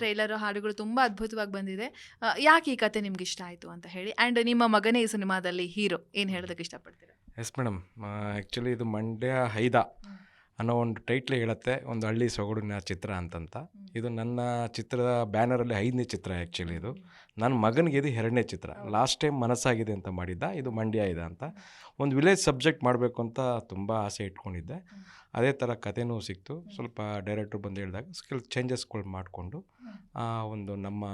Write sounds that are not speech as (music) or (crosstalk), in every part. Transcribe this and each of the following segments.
Trailer ಹಾಡುಗಳು ತುಂಬಾ ಅದ್ಭುತವಾಗಿ ಬಂದಿದೆ. ಯಾಕೆ ಈ ಕತೆ ನಿಮ್ಗೆ ಇಷ್ಟ ಆಯ್ತು ಅಂತ ಹೇಳಿ. ಅಂಡ್ ನಿಮ್ಮ ಮಗನೇ ಈ ಸಿನಿಮಾದಲ್ಲಿ ಹೀರೋ ಏನು ಹೇಳೋದಕ್ಕೆ ಇಷ್ಟಪಡ್ತೀರಾ? ಎಸ್ ಮೇಡಮ್ ಆ್ಯಕ್ಚುಲಿ ಇದು ಮಂಡ್ಯ ಹೈದ ಅನ್ನೋ ಒಂದು ಟೈಟ್ಲ್ ಹೇಳುತ್ತೆ. ಒಂದು ಹಳ್ಳಿ ಸೊಗಡಿನ ಚಿತ್ರ ಅಂತಂತ. ಇದು ನನ್ನ ಚಿತ್ರದ ಬ್ಯಾನರಲ್ಲಿ ಐದನೇ ಚಿತ್ರ ಆ್ಯಕ್ಚುಲಿ ಇದು. ನನ್ನ ಮಗನಿಗೆ ಇದು ಎರಡನೇ ಚಿತ್ರ. ಲಾಸ್ಟ್ ಟೈಮ್ ಮನಸ್ಸಾಗಿದೆ ಅಂತ ಮಾಡಿದ್ದ ಇದು ಮಂಡ್ಯ ಇದೆ ಅಂತ. ಒಂದು ವಿಲೇಜ್ ಸಬ್ಜೆಕ್ಟ್ ಮಾಡಬೇಕು ಅಂತ ತುಂಬ ಆಸೆ ಇಟ್ಕೊಂಡಿದ್ದೆ. ಅದೇ ಥರ ಕಥೆನೂ ಸಿಕ್ತು. ಸ್ವಲ್ಪ ಡೈರೆಕ್ಟ್ರು ಬಂದು ಹೇಳಿದಾಗ ಸ್ಕಿಲ್ ಚೇಂಜಸ್ಗಳು ಮಾಡಿಕೊಂಡು ಒಂದು ನಮ್ಮ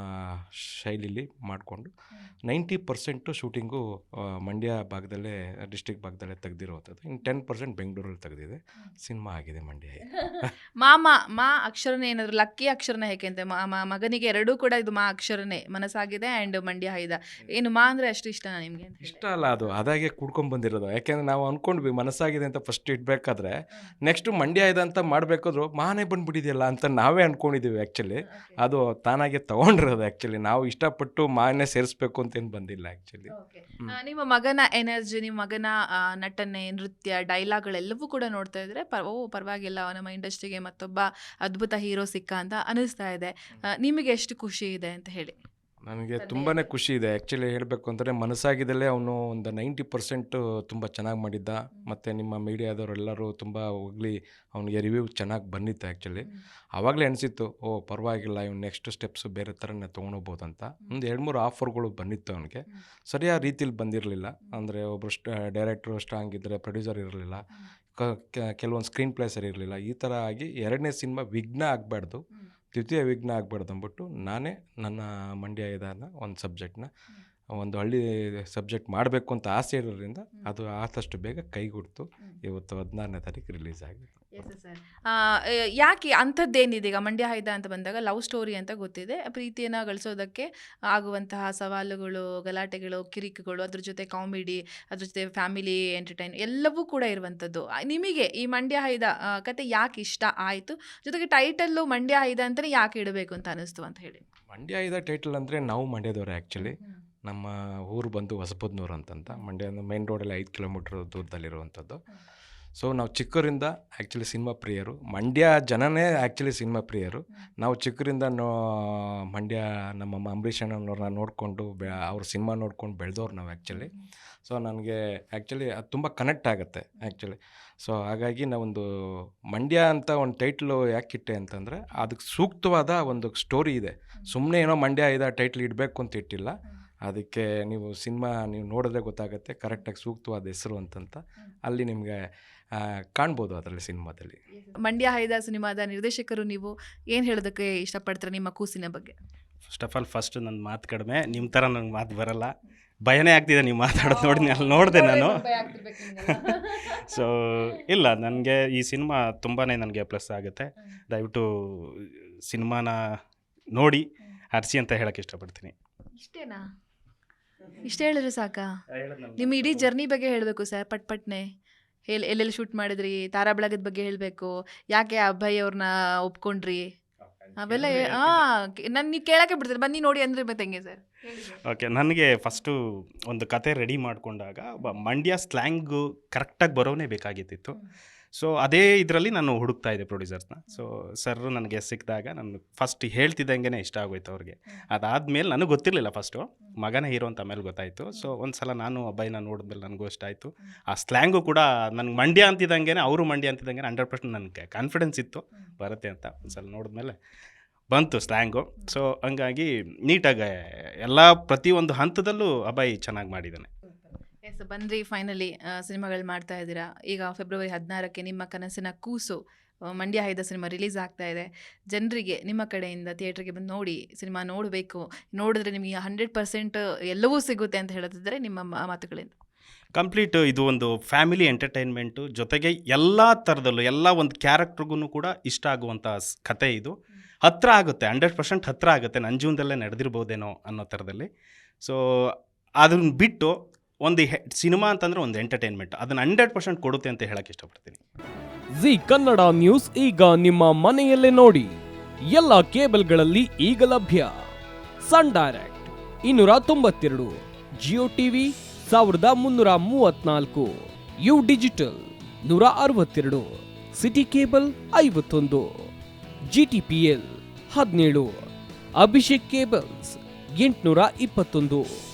ಶೈಲಿಲಿ ಮಾಡಿಕೊಂಡು ನೈಂಟಿ ಪರ್ಸೆಂಟು ಶೂಟಿಂಗು ಮಂಡ್ಯ ಭಾಗದಲ್ಲೇ ಡಿಸ್ಟಿಕ್ ಭಾಗದಲ್ಲೇ ತೆಗೆದಿರುವಂಥದ್ದು ಇನ್ನು ಟೆನ್ ಪರ್ಸೆಂಟ್ ಬೆಂಗಳೂರಲ್ಲಿ ತೆಗೆದಿದೆ. ಸಿನಿಮಾ ಆಗಿದೆ ಮಂಡ್ಯ (laughs) ಮಾಮ ಮಾ ಅಕ್ಷರನೇ ಏನಾದರೂ ಲಕ್ಕಿ ಅಕ್ಷರನೇ ಹೇಗೆ ಅಂತ? ಮಗನಿಗೆ ಎರಡೂ ಕೂಡ ಇದು ಮಾ ಅಕ್ಷರನೇ ಮನಸ್ಸಾಗಿದೆ ಅಂಡ್ ಮಂಡ್ಯ ಹೈದ. ಏನು ಮಾ ಅಂದ್ರೆ ಅಷ್ಟು ಇಷ್ಟನಾ ನಿಮ್ಗೆ ಇಷ್ಟ ಅಲ್ಲ ಅದು ಅದಾಗೆ ಕುಡ್ಕೊಂಡ್ ಬಂದಿರೋದು. ಯಾಕೆಂದ್ರೆ ನಾವು ಅನ್ಕೊಂಡ್ವಿ ಮನಸ್ಸಾಗಿದೆ ಅಂತ ಫಸ್ಟ್ ಇಡ್ಬೇಕಾದ್ರೆ ನೆಕ್ಸ್ಟ್ ಮಂಡ್ಯ ಇದೆ ಅಂತ ಮಾಡ್ಬೇಕಾದ್ರು ಮಾನೇ ಬಂದ್ಬಿಟ್ಟಿದೆಯಲ್ಲ ಅಂತ ನಾವೇ ಅನ್ಕೊಂಡಿದ್ದೀವಿ ಆ್ಯಕ್ಚುಲಿ ಅದು ತಾನಾಗೆ ತಗೊಂಡಿರೋದು ಆ್ಯಕ್ಚುಲಿ ನಾವು ಇಷ್ಟಪಟ್ಟು ಮಾನೇ ಸೇರಿಸ್ಬೇಕು ಅಂತ ಏನು ಬಂದಿಲ್ಲ ಆಕ್ಚುಲಿ. ನಿಮ್ಮ ಮಗನ ಎನರ್ಜಿ ನಿಮ್ಮ ಮಗನ ನಟನೆ ನೃತ್ಯ ಡೈಲಾಗ್ಗಳೆಲ್ಲವೂ ಕೂಡ ನೋಡ್ತಾ ಇದ್ರೆ ಪರ್ ಓ ಪರವಾಗಿಲ್ಲ ನಮ್ಮ ಇಂಡಸ್ಟ್ರಿಗೆ ಮತ್ತೊಬ್ಬ ಅದ್ಭುತ ಹೀರೋ ಸಿಕ್ಕ ಅಂತ ಅನಿಸ್ತಾ ಇದೆ. ನಿಮಗೆ ಎಷ್ಟು ಖುಷಿ ಇದೆ ಅಂತ ಹೇಳಿ. ನನಗೆ ತುಂಬಾ ಖುಷಿ ಇದೆ. ಆ್ಯಕ್ಚುಲಿ ಹೇಳಬೇಕು ಅಂದರೆ ಮನಸ್ಸಾಗಿದ್ದಲ್ಲೇ ಅವನು ಒಂದು ನೈಂಟಿ ಪರ್ಸೆಂಟು ತುಂಬ ಚೆನ್ನಾಗಿ ಮಾಡಿದ್ದ. ಮತ್ತು ನಿಮ್ಮ ಮೀಡಿಯಾದವರೆಲ್ಲರೂ ತುಂಬ ಹೋಗ್ಲಿ ಅವನಿಗೆ ರಿವ್ಯೂ ಚೆನ್ನಾಗಿ ಬಂದಿತ್ತು ಆ್ಯಕ್ಚುಲಿ ಆವಾಗಲೇ ಅನಿಸಿತ್ತು ಓ ಪರವಾಗಿಲ್ಲ ಇವ್ನು ನೆಕ್ಸ್ಟ್ ಸ್ಟೆಪ್ಸು ಬೇರೆ ಥರನೇ ತೊಗೊಂಡೋಗ್ಬೋದು ಅಂತ ಒಂದು ಎರಡು ಮೂರು ಆಫರ್ಗಳು ಬಂದಿತ್ತು ಅವನಿಗೆ. ಸರಿಯಾದ ರೀತಿಲಿ ಬಂದಿರಲಿಲ್ಲ. ಅಂದರೆ ಒಬ್ಬರು ಸ್ಟ ಡೈರೆಕ್ಟ್ರು ಸ್ಟ್ರಾಂಗ್ ಇದ್ದರೆ ಪ್ರೊಡ್ಯೂಸರ್ ಇರಲಿಲ್ಲ. ಕೆಲವೊಂದು ಸ್ಕ್ರೀನ್ ಪ್ಲೇಸರ್ ಇರಲಿಲ್ಲ. ಈ ಥರ ಆಗಿ ಎರಡನೇ ಸಿನಿಮಾ ವಿಘ್ನ ಆಗಬಾರ್ದು. ದ್ವಿತೀಯ ವಿಘ್ನ ಆಗ್ಬಾರ್ದು ಅಂದ್ಬಿಟ್ಟು ನಾನೇ ನನ್ನ ಮಂಡ್ಯ ಇದಾದ ಒಂದು ಸಬ್ಜೆಕ್ಟ್ನ ಒಂದು ಹಳ್ಳಿ ಸಬ್ಜೆಕ್ಟ್ ಮಾಡಬೇಕು ಅಂತ ಆಸೆ ಇರೋದ್ರಿಂದ ಅದು ಆದಷ್ಟು ಬೇಗ ಕೈಗೂಡ್ತು. ಇವತ್ತು ಹದಿನಾರನೇ ತಾರೀಕು ರಿಲೀಸ್ ಆಗಿದೆ. ಯಾಕೆ ಅಂಥದ್ದೇನಿದೆ? ಈಗ ಮಂಡ್ಯ ಹೈದ ಅಂತ ಬಂದಾಗ ಲವ್ ಸ್ಟೋರಿ ಅಂತ ಗೊತ್ತಿದೆ. ಪ್ರೀತಿಯನ್ನು ಗಳಿಸೋದಕ್ಕೆ ಆಗುವಂತಹ ಸವಾಲುಗಳು ಗಲಾಟೆಗಳು ಕಿರಿಕುಗಳು ಅದ್ರ ಜೊತೆ ಕಾಮಿಡಿ ಅದ್ರ ಜೊತೆ ಫ್ಯಾಮಿಲಿ ಎಂಟರ್ಟೈನ್ ಎಲ್ಲವೂ ಕೂಡ ಇರುವಂಥದ್ದು. ನಿಮಗೆ ಈ ಮಂಡ್ಯ ಹೈದ ಕತೆ ಯಾಕೆ ಇಷ್ಟ ಆಯಿತು? ಜೊತೆಗೆ ಟೈಟಲ್ಲು ಮಂಡ್ಯ ಹೈದ ಅಂತಲೇ ಯಾಕೆ ಇಡಬೇಕು ಅಂತ ಅನಿಸ್ತು ಅಂತ ಹೇಳಿ. ಮಂಡ್ಯ ಹೈದ ಟೈಟಲ್ ಅಂದರೆ ನಾವು ಮಂಡ್ಯದವರು ಆ್ಯಕ್ಚುಲಿ ನಮ್ಮ ಊರು ಬಂದು ಹೊಸಪದ್ನೂರು ಅಂತಂತ. ಮಂಡ್ಯ ಮೇನ್ ರೋಡಲ್ಲಿ ಐದು ಕಿಲೋಮೀಟ್ರ್ ದೂರದಲ್ಲಿರುವಂಥದ್ದು. ಸೊ ನಾವು ಚಿಕ್ಕರಿಂದ ಆ್ಯಕ್ಚುಲಿ ಸಿನಿಮಾ ಪ್ರಿಯರು. ಮಂಡ್ಯ ಜನನೇ ಆ್ಯಕ್ಚುಲಿ ಸಿನಿಮಾ ಪ್ರಿಯರು. ನಾವು ಚಿಕ್ಕರಿಂದ ನೋ ಮಂಡ್ಯ ನಮ್ಮ ಅಂಬರೀಷ್ ಅಣ್ಣನವ್ರನ್ನ ನೋಡಿಕೊಂಡು ಬೆ ಅವ್ರ ಸಿನಿಮಾ ನೋಡ್ಕೊಂಡು ಬೆಳೆದವ್ರು ನಾವು ಆ್ಯಕ್ಚುಲಿ ಸೊ ನನಗೆ ಆ್ಯಕ್ಚುಲಿ ಅದು ತುಂಬ ಕನೆಕ್ಟ್ ಆಗುತ್ತೆ ಆ್ಯಕ್ಚುಲಿ ಸೊ ಹಾಗಾಗಿ ನಾವೊಂದು ಮಂಡ್ಯ ಅಂತ ಒಂದು ಟೈಟ್ಲು ಯಾಕೆ ಇಟ್ಟೆ ಅಂತಂದರೆ ಅದಕ್ಕೆ ಸೂಕ್ತವಾದ ಒಂದು ಸ್ಟೋರಿ ಇದೆ. ಸುಮ್ಮನೆ ಏನೋ ಮಂಡ್ಯ ಇದೆ ಟೈಟ್ಲ್ ಇಡಬೇಕು ಅಂತ ಇಟ್ಟಿಲ್ಲ. ಅದಕ್ಕೆ ನೀವು ಸಿನಿಮಾ ನೀವು ನೋಡಿದ್ರೆ ಗೊತ್ತಾಗುತ್ತೆ ಕರೆಕ್ಟಾಗಿ ಸೂಕ್ತವಾದ ಹೆಸರು ಅಂತಂತ. ಅಲ್ಲಿ ನಿಮಗೆ ಕಾಣ್ಬೋದು ಅದರಲ್ಲಿ ಸಿನಿಮಾದಲ್ಲಿ. ಮಂಡ್ಯ ಹೈದ ಸಿನಿಮಾದ ನಿರ್ದೇಶಕರು ನೀವು ಏನು ಹೇಳೋದಕ್ಕೆ ಇಷ್ಟಪಡ್ತೀರಾ ನಿಮ್ಮ ಕೂಸಿನ ಬಗ್ಗೆ? ಫಸ್ಟ್ ಆಫ್ ಆಲ್ ಫಸ್ಟ್ ನನ್ನ ಮಾತು ಕಡಿಮೆ ನಿಮ್ಮ ಥರ ನನಗೆ ಮಾತು ಬರಲ್ಲ. ಭಯನೇ ಆಗ್ತಿದೆ ನೀವು ಮಾತಾಡೋದು ನೋಡಿ ಅಲ್ಲಿ ನೋಡಿದೆ ನಾನು. ಸೊ ಇಲ್ಲ ನನಗೆ ಈ ಸಿನಿಮಾ ತುಂಬಾ ನನಗೆ ಪ್ಲಸ್ ಆಗುತ್ತೆ. ದಯವಿಟ್ಟು ಸಿನಿಮಾನ ನೋಡಿ ಹರಿಸಿ ಅಂತ ಹೇಳಕ್ಕೆ ಇಷ್ಟಪಡ್ತೀನಿ. ಇಷ್ಟೇನಾ? ಇಷ್ಟ ಹೇಳಿದ್ರೆ ಸಾಕಾ? ನಿಮ್ಮ ಇಡೀ ಜರ್ನಿ ಬಗ್ಗೆ ಹೇಳಬೇಕು ಸರ್ ಪಟ್ ಪಟ್ನೆ. ಎಲ್ಲಿ ಎಲ್ಲೆಲ್ಲಿ ಶೂಟ್ ಮಾಡಿದ್ರಿ ತಾರಾ ಬೆಳಗದ ಬಗ್ಗೆ ಹೇಳಬೇಕು. ಯಾಕೆ ಅಭಯ್ ಅವ್ರನ್ನ ಒಪ್ಕೊಂಡ್ರಿ? ಅವೆಲ್ಲ ಹಾಂ ನಾನು ನೀವು ಕೇಳಕ್ಕೆ ಬಿಡ್ತೀರಿ ಬನ್ನಿ ನೋಡಿ ಅಂದ್ರೆ ಮತ್ತೆ ಹೆಂಗೆ ಸರ್. ಓಕೆ ನನಗೆ ಫಸ್ಟು ಒಂದು ಕತೆ ರೆಡಿ ಮಾಡಿಕೊಂಡಾಗ ಮಂಡ್ಯ ಸ್ಲ್ಯಾಂಗು ಕರೆಕ್ಟಾಗಿ ಬರೋನೇ ಬೇಕಾಗಿತ್ತಿತ್ತು. ಸೊ ಅದೇ ಇದರಲ್ಲಿ ನಾನು ಹುಡುಕ್ತಾ ಇದ್ದೆ ಪ್ರೊಡ್ಯೂಸರ್ಸ್ನ ಸೊ ಸರ್ ನನಗೆ ಸಿಕ್ಕಿದಾಗ ನಾನು ಫಸ್ಟ್ ಹೇಳ್ತಿದ್ದಂಗೆ ಇಷ್ಟ ಆಗೋಯ್ತು ಅವ್ರಿಗೆ. ಅದಾದಮೇಲೆ ನನಗೆ ಗೊತ್ತಿರಲಿಲ್ಲ ಫಸ್ಟು ಮಗನೇ ಹೀರೋ ಅಂತ ಆಮೇಲೆ ಗೊತ್ತಾಯಿತು. ಸೊ ಒಂದು ಸಲ ನಾನು ಅಬ್ಬಾಯಿನ ನೋಡಿದ್ಮೇಲೆ ನನಗೂ ಇಷ್ಟ ಆಯಿತು. ಆ ಸ್ಲ್ಯಾಂಗು ಕೂಡ ನನಗೆ ಮಂಡ್ಯ ಅಂತಿದ್ದಂಗೆ ಅವರು ಮಂಡ್ಯ ಅಂತಿದ್ದಂಗೆ ಹಂಡ್ರೆಡ್ ಪರ್ಸೆಂಟ್ ನನಗೆ ಕಾನ್ಫಿಡೆನ್ಸ್ ಇತ್ತು. ಬರುತ್ತೆ ಅಂತ ಒಂದು ಸಲ ನೋಡಿದ್ಮೇಲೆ ಬಂತು ಸ್ಲ್ಯಾಂಗು ಸೊ ಹಂಗಾಗಿ ನೀಟಾಗಿ ಎಲ್ಲ ಪ್ರತಿಯೊಂದು ಹಂತದಲ್ಲೂ ಅಬ್ಬಾಯಿ ಚೆನ್ನಾಗಿ ಮಾಡಿದ್ದಾನೆ. ಎಸ್ ಬಂದ್ರಿ ಫೈನಲಿ ಸಿನಿಮಾಗಳು ಮಾಡ್ತಾ ಇದ್ದೀರಾ? ಈಗ ಫೆಬ್ರವರಿ ಹದಿನಾರಕ್ಕೆ ನಿಮ್ಮ ಕನಸಿನ ಕೂಸು ಮಂಡ್ಯ ಹೈದ ಸಿನಿಮಾ ರಿಲೀಸ್ ಆಗ್ತಾ ಇದೆ. ಜನರಿಗೆ ನಿಮ್ಮ ಕಡೆಯಿಂದ ಥಿಯೇಟ್ರಿಗೆ ಬಂದು ನೋಡಿ ಸಿನಿಮಾ ನೋಡಬೇಕು. ನೋಡಿದ್ರೆ ನಿಮಗೆ ಹಂಡ್ರೆಡ್ ಪರ್ಸೆಂಟ್ ಎಲ್ಲವೂ ಸಿಗುತ್ತೆ ಅಂತ ಹೇಳೋದಿದ್ರೆ ನಿಮ್ಮ ಮಾತುಗಳಿಂದ. ಕಂಪ್ಲೀಟ್ ಇದು ಒಂದು ಫ್ಯಾಮಿಲಿ ಎಂಟರ್ಟೈನ್ಮೆಂಟು ಜೊತೆಗೆ ಎಲ್ಲ ಥರದಲ್ಲೂ ಎಲ್ಲ ಒಂದು ಕ್ಯಾರೆಕ್ಟ್ರಿಗೂ ಕೂಡ ಇಷ್ಟ ಆಗುವಂಥ ಸ್- ಕತೆ ಇದು. ಹತ್ರ ಆಗುತ್ತೆ ಹಂಡ್ರೆಡ್ ಪರ್ಸೆಂಟ್ ಹತ್ರ ಆಗುತ್ತೆ. ನನ್ನ ಜೀವನದಲ್ಲೇ ನಡೆದಿರ್ಬೋದೇನೋ ಅನ್ನೋ ಥರದಲ್ಲಿ ಸೊ ಅದನ್ನ ಬಿಟ್ಟು ಒಂದು ಸಿನಿಮಾ ಅಂತಂದ್ರೆ ಒಂದು ಎಂಟರ್ಟೈನ್ಮೆಂಟ್ ಅದನ್ನು ಹಂಡ್ರೆಡ್ ಪರ್ಸೆಂಟ್ ಕೊಡುತ್ತೆ ಅಂತ ಹೇಳಕ್ಕೆ ಇಷ್ಟಪಡ್ತೀನಿ. ಜಿ ಕನ್ನಡ ನ್ಯೂಸ್ ಈಗ ನಿಮ್ಮ ಮನೆಯಲ್ಲೇ ನೋಡಿ. ಎಲ್ಲ ಕೇಬಲ್ಗಳಲ್ಲಿ ಈಗ ಲಭ್ಯ. ಸನ್ ಡೈರೆಕ್ಟ್ ಇನ್ನೂರ ತೊಂಬತ್ತೆರಡು, ಜಿಯೋ ಟಿವಿ ಸಾವಿರದ ಮುನ್ನೂರ ಮೂವತ್ನಾಲ್ಕು, ಯು ಡಿಜಿಟಲ್ ನೂರ ಅರವತ್ತೆರಡು, ಸಿಟಿ ಕೇಬಲ್ ಐವತ್ತೊಂದು ಜಿ ಟಿ ಪಿ ಎಲ್ ಹದಿನೇಳು, ಅಭಿಷೇಕ್ ಕೇಬಲ್ಸ್ ಎಂಟುನೂರ ಇಪ್ಪತ್ತೊಂದು.